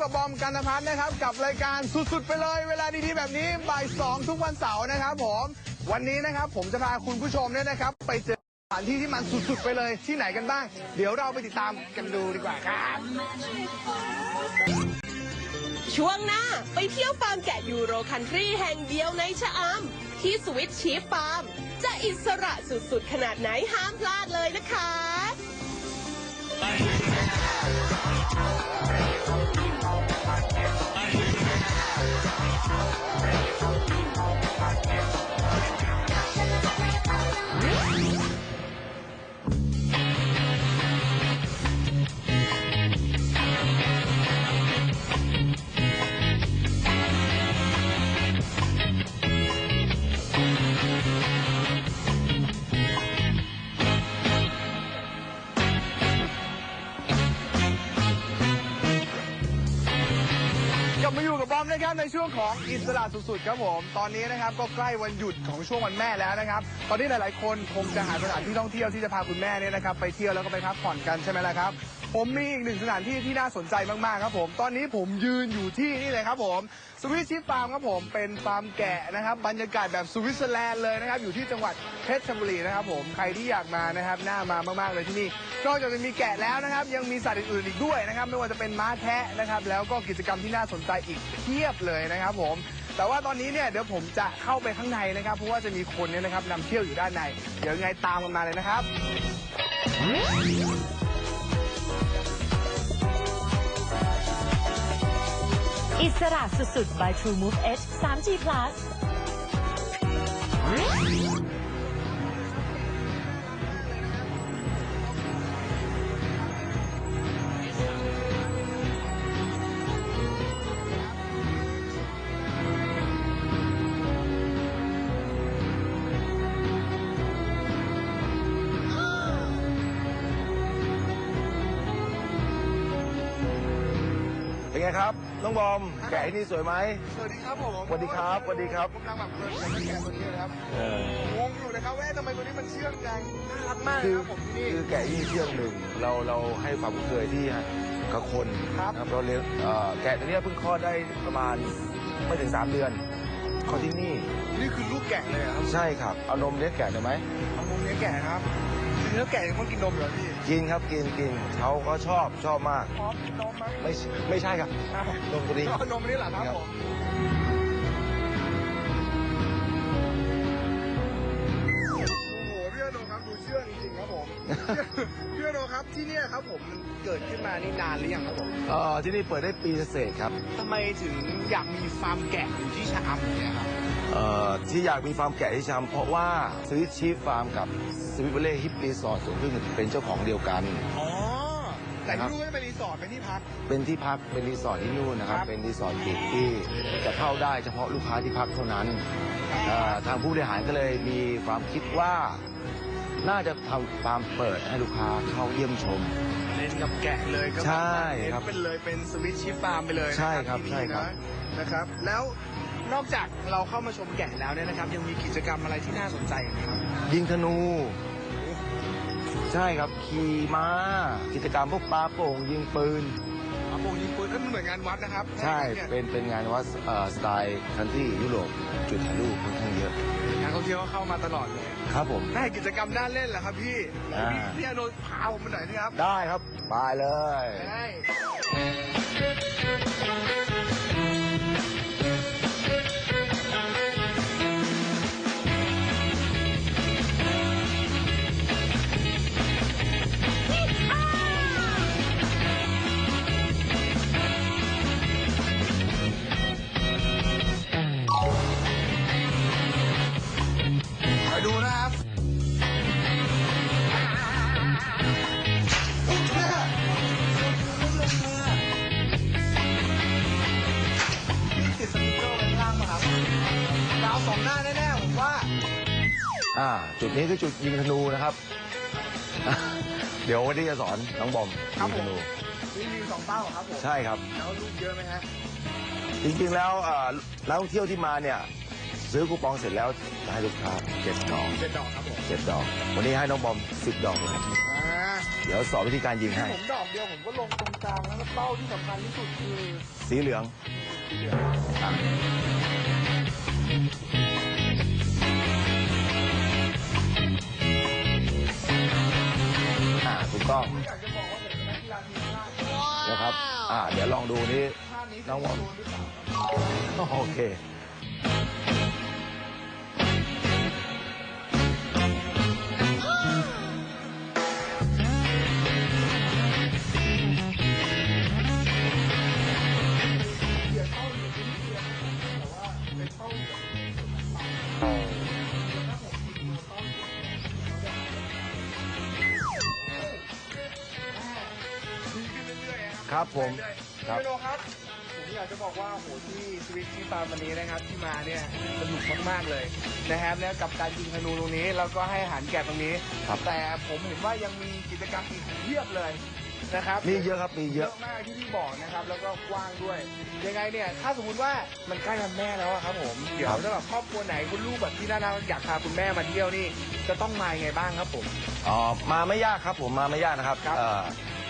กับบอมกันนพัฒน์นะครับ กับรายการสุดๆ ไปเลย เวลาดีๆแบบนี้บ่ายสองทุกวันเสาร์นะครับผม วันนี้นะครับผมจะพาคุณผู้ชมเนี่ยนะครับ ไปเจอสถานที่ที่มันสุดๆ ไปเลยที่ไหนกันบ้าง เดี๋ยวเราไปติดตามกันดูดีกว่าครับ ช่วงหน้าไปเที่ยวฟาร์มแกะยูโรคันทรีแห่งเดียวในชะอำที่สวิตชีฟฟาร์ม จะอิสระสุดๆ ขนาดไหนห้ามพลาดเลยนะคะ กลับมาอยู่กับบอมนะครับในช่วงของอิสระสุดๆครับผม ตอนนี้นะครับก็ใกล้วันหยุดของช่วงวันแม่แล้วนะครับ ตอนนี้หลายๆ คนคงจะหาสถานที่ท่องเที่ยวที่จะพาคุณแม่เนี่ยนะครับไปเที่ยวแล้วก็ไปพักผ่อนกันใช่ไหมล่ะครับ ผมมีอีกหนึ่งสถานที่ที่น่าสนใจมากๆครับผม ตอนนี้ผมยืนอยู่ที่นี่เลยครับผมสวิตชิฟฟาร์มครับผมเป็นฟาร์มแกะนะครับบรรยากาศแบบสวิตเซอร์แลนด์เลยนะครับอยู่ที่จังหวัดเพชรบุรีนะครับผมใครที่อยากมานะครับน่ามามากๆเลยที่นี่นอกจากจะมีแกะแล้วนะครับ ยังมีสัตว์อื่นๆอีกด้วยนะครับไม่ว่าจะเป็นม้าแทะนะครับ แล้วก็กิจกรรมที่น่าสนใจอีกเพียบเลยนะครับผมแต่ว่าตอนนี้เนี่ยเดี๋ยวผมจะเข้าไปข้างในนะครับ เพราะว่าจะมีคนเนี่ยนะครับนำเที่ยวอยู่ด้านใน เดี๋ยวยังไงตามกันมาเลยนะครับ อิสระสุดๆ by True Move Edge 3G Plus ไงครับ น้องบอม แกะไอ้นี่สวยไหม สวัสดีครับผมสวัสดีครับสวัสดีครับผมกำลังแบบเพลินกับแกะตัวนี้เลยครับงงอยู่นะครับว่าเอ๊ะทำไมตัวนี้มันเชื่องจังน่ารักมากคืนะอครับผมที่นี่ คือแกะนี่เชื่องหนึ่งเราเราให้ความคุ้นเคยที่กับคนครับ นะเราเลี้ยงเอ่อแกะตัวเนี้ยเพิ่งคลอดได้ประมาณไม่ถึง3เดือนคลอดที่นี่นี่คือลูกแกะเลยเหรอครับใช่ครับเอานมเลี้ยงแกะได้ไหมเอานมเลี้ยงแกะครับจริงๆแล้วแกะยังต้องกินนมเหรอพี่ กินครับกินกินเขาก็ชอบชอบมาก พร้อมกินนมไหมไม่ไม่ใช่ครับอ้าวนมตัวนี้เอานมนี่เหรอครับครับผม โอ้โหพี่อโนครับดูเชื่องจริงๆครับผม พี่อโนครับที่เนี่ยครับผมมันเกิดขึ้นมานี่นานหรือยังครับผมเอ่อที่นี่เปิดได้ปีเศษครับ ทำไมถึงอยากมีฟาร์มแกะอยู่ที่ชะอำเนี่ยครับเอ่อ ที่อยากมีฟาร์มแกะที่ชำเพราะว่าสวิตชีฟฟาร์มกับสวิตเบเล่ฮิปรีสอร์ทสวนพึ่งเป็นเจ้าของเดียวกัน อ๋อ แต่ครัที่บนู่นก็เป็นรีสอร์ทเป็นที่พัก เป็นที่พักเป็นรีสอร์ทที่นู่นนะครับครับเป็นรีสอร์ทปิดที่จะเข้าได้เฉพาะลูกค้าที่พักเท่านั้นเอ่อทางผู้บริหารก็เลยมีความคิดว่าน่าจะทำฟาร์มเปิดให้ลูกค้าเข้าเยี่ยมชมเล่นกับแกะเลยก็ใช่เน้นครับเป็นเลยเป็นสวิตชิฟฟาร์มไปเลยนะใช่ครับที่ใช่นี่ครับนะนะครับ แล้ว นอกจากเราเข้ามาชมแกะแล้วเนี่ยนะครับ ยังมีกิจกรรมอะไรที่น่าสนใจอีกไหมครับยิงธนู ใช่ครับขี่ม้ากิจกรรมพวกปลาโป่งยิงปืนอาโปงยิงปืนก็เหมือนงานวัดนะครับใช่เนี่ยเป็นเป็นงานวัดเอ่อสไตล์คันที่ยุโรปจุดถ่ายรูปค่อนข้างเยอะ นักท่องเที่ยวก็เข้ามาตลอดเลยครับผมได้กิจกรรมน่าเล่นเหรอครับพี่อ่า พี่พี่อโนพาผมมาหน่อยนะครับได้ครับไปเลย ได้ อ่า จุดนี้คือจุดยิงธนูนะครับ เดี๋ยววันนี้จะสอนน้องบอมครัยิบงผมธนูนี่มีสองเป้าเหรอครับผมใช่ครับ แล้วลูกเยอะไหมฮะจริงๆแล้วเอ่อนักท่องเที่ยวที่มาเนี่ย ซื้อคูปองเสร็จแล้วจะให้ลูกค้าเจ็ดดอกเจ็ดดอกครับผมเจ็ดดอก วันนี้ให้น้องบอมสิบดอกเลยครับอ่าเดี๋ยวสอนวิธีการยิงให้ ผมดอกเดียวผมก็ลงตรงกลางแล้วเป้าที่สำคัญที่สุดคือสีเหลือง สีเหลืองอะ ต้องอยากจะบอกว่าผมเป็นนักกีฬาทีมชาตินะครับ อ่า เดี๋ยวลองดูนี่ท่านี้น้องวอมโดนหรือเปล่าโอเค ครับครับผมคครัรับบพี่โนครับผมอยากจะบอกว่าโหที่สวิตที่ฟาร์มวันนี้นะครับที่มาเนี่ยสนุกมากๆเลยนะครับแล้วกับการยิงธนูตรงนี้แล้วก็ให้อาหารแกะตรงนี้ ครับ แต่ผมเห็นว่ายังมีกิจกรรมอีกเพียบเลยนะครับ มีเยอะครับมีเยเยอะอะ มากที่พี่บอกนะครับ แล้วก็กว้างด้วย ยังไงเนี่ย ถ้าสมมติว่ามันใกล้วันแม่แล้วอะครับผมเดี๋ยวครับถ้าแบบครอบครัวไหนคุณลูกแบบที่น่ารักอยากพาคุณแม่มาเที่ยวนี่ จะต้องมายังไงบ้างครับผม อ๋อมาไม่ยากครับผมมาไม่ยากนะครับครับ เอ่อ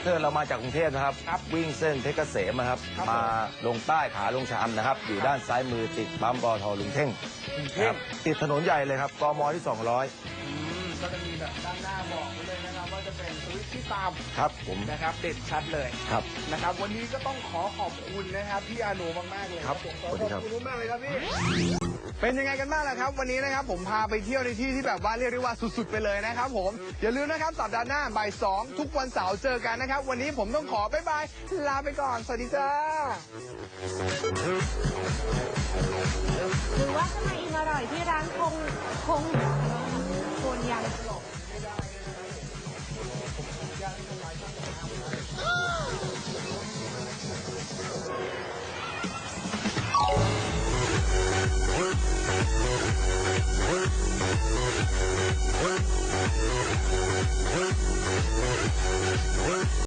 ถ้าเรามาจากกรุงเทพนะครับ ครับวิ่งเส้นเพชรเกษมนะครับ ครับมาลงใต้ขาลงชะอำนะครับ อยู่ด้านซ้ายมือติดปั๊มปอทลุงเท่งกรุงเทนะคพรับติดถนนใหญ่เลยครับกมที่ อืมก็จะมีแบบด้านหน้าบอกไว้เลยนะครับว่าจะเป็นสวิตที่ฟาร์ม200 ครับผมนะครับเด่นชัดเลยครับ นะครับ วันนี้ก็ต้องขอขอบคุณนะครับพี่อาหนูมากๆเลยครับผมขสอวัสขดีอบครับคุณมากๆเลยครับพี่ เป็นยังไงกันบ้างล่ะครับ วันนี้นะครับผมพาไปเที่ยวในที่ที่แบบว่าเรียกได้ว่าสุดๆไปเลยนะครับผมอย่าลืมนะครับสัปดาห์หน้าบ่ายสองทุกวันเสาร์เจอกันนะครับ วันนี้ผมต้องขอบ๊ายบายลาไปก่อน สวัสดีจ้าหรือว่าจะมาอิ่มอร่อยที่ร้านคงคงโคนยังหลบ